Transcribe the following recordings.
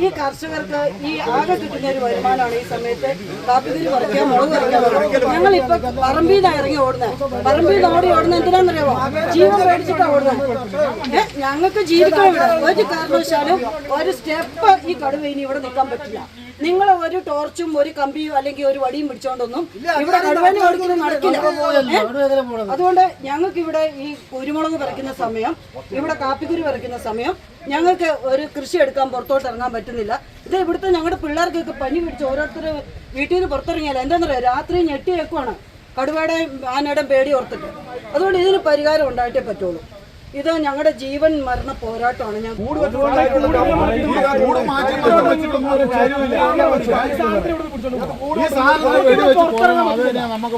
ഈ കർഷകർക്ക് ഈ ആകെ കിട്ടുന്ന ഒരു വരുമാനമാണ് ഈ സമയത്ത് കാപ്പിതിരി പറിക്കാൻ മുളക് പറിക്കാൻ ഞങ്ങൾ ഇപ്പൊ പറമ്പിൽ നിന്ന് ഇറങ്ങി ഓടുന്നത്. പറമ്പിൽ നിന്ന് ഓടി ഓടുന്ന എന്തിനാണെന്നറിയാമോ ജീവൻ മേടിച്ചിട്ടാണ് ഓടുന്നത്. ഞങ്ങൾക്ക് ജീവിക്കാൻ ഇവിടെ ഒരു കാരണവശാലും ഒരു സ്റ്റെപ്പ് ഈ കടുവ ഇനി ഇവിടെ നിൽക്കാൻ പറ്റില്ല. നിങ്ങൾ ഒരു ടോർച്ചും ഒരു കമ്പിയും അല്ലെങ്കിൽ ഒരു വടിയും പിടിച്ചോണ്ടൊന്നും ഇവിടെ കടുവനെ ഓടിക്കുന്നത് നടക്കില്ല. അതുകൊണ്ട് ഞങ്ങൾക്ക് ഇവിടെ ഈ കുരുമുളക് പറിക്കുന്ന സമയം ഇവിടെ കാപ്പിക്കുരു പറിക്കുന്ന സമയം ഞങ്ങൾക്ക് ഒരു കൃഷി എടുക്കാൻ പുറത്തോട്ട് ഇറങ്ങാൻ പറ്റുന്നില്ല. ഇത് ഇവിടുത്തെ ഞങ്ങളുടെ പിള്ളേർക്കൊക്കെ പനി പിടിച്ച് ഓരോരുത്തർ വീട്ടിൽ നിന്ന് പുറത്തിറങ്ങിയാൽ എന്താണെന്നറിയാം രാത്രി ഞെട്ടി വെക്കുവാണ് കടുവയുടെയും ആനയുടെയും പേടി ഓർത്തിട്ട്. അതുകൊണ്ട് ഇതിന് പരിഹാരം ഉണ്ടായിട്ടേ പറ്റുള്ളൂ. ഇത് ഞങ്ങളുടെ ജീവൻ മരണ പോരാട്ടമാണ്. ഞാൻ നമുക്ക്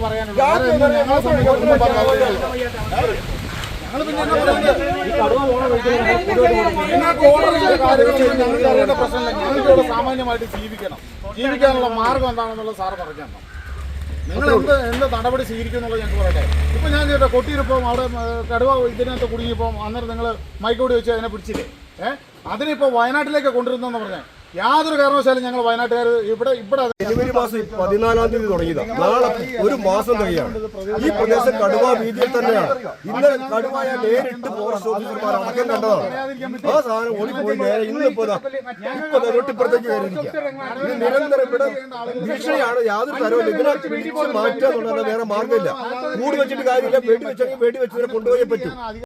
പ്രശ്നമില്ല ജീവിക്കണം ജീവിക്കാനുള്ള മാർഗം എന്താണെന്നുള്ളത് സാറ് പറഞ്ഞു നിങ്ങൾ എന്ത് എന്ത് നടപടി സ്വീകരിക്കുന്നുള്ളത് ഞങ്ങൾക്ക് പറയട്ടെ ഇപ്പൊ ഞാൻ ചോട്ടെ കൊട്ടിയിരിപ്പം അവിടെ കടുവ ഇതിനകത്ത് കുടുങ്ങിയപ്പോൾ അന്നേരം നിങ്ങൾ മൈക്കോടി വെച്ച് അതിനെ പിടിച്ചില്ലേ ഏഹ് അതിനിപ്പോൾ വയനാട്ടിലേക്ക് കൊണ്ടുവരുന്നെന്ന് പറഞ്ഞാൽ യാതൊരു കാരണവശാലും ഞങ്ങൾ വയനാട്ടുകാർ ഇവിടെ ഇവിടെ ജനുവരി മാസം പതിനാലാം തീയതി തുടങ്ങിയത്. നാളെ ഒരു മാസം കഴിയാണ് ഈ പ്രദേശം കടുവ വീതിയിൽ തന്നെയാണ്. ഇന്ന് കടുവ ഞാൻ നേരിട്ട് ഫോറസ്റ്റ് ഓഫീസർമാർ അടക്കം കണ്ടതാണ് ആ സാധനം ഓടിപ്പോയി നേരെ ഇന്നിപ്പോ ഇപ്പൊ തൊട്ടിപ്പുറത്തേക്ക് കയറിയിരിക്കുക. ഇത് നിരന്തരം ഇവിടെ ഭീഷണിയാണ് യാതൊരു തരവും ഇതിനെ പിടിച്ച് മാറ്റുക എന്നുള്ളത് വേറെ മാർഗമില്ല. കൂടി വെച്ചിട്ട് കാര്യമില്ല. വെടി വെച്ചെങ്കിൽ വെടി വെച്ചതിനെ കൊണ്ടുപോയേ പറ്റൂ.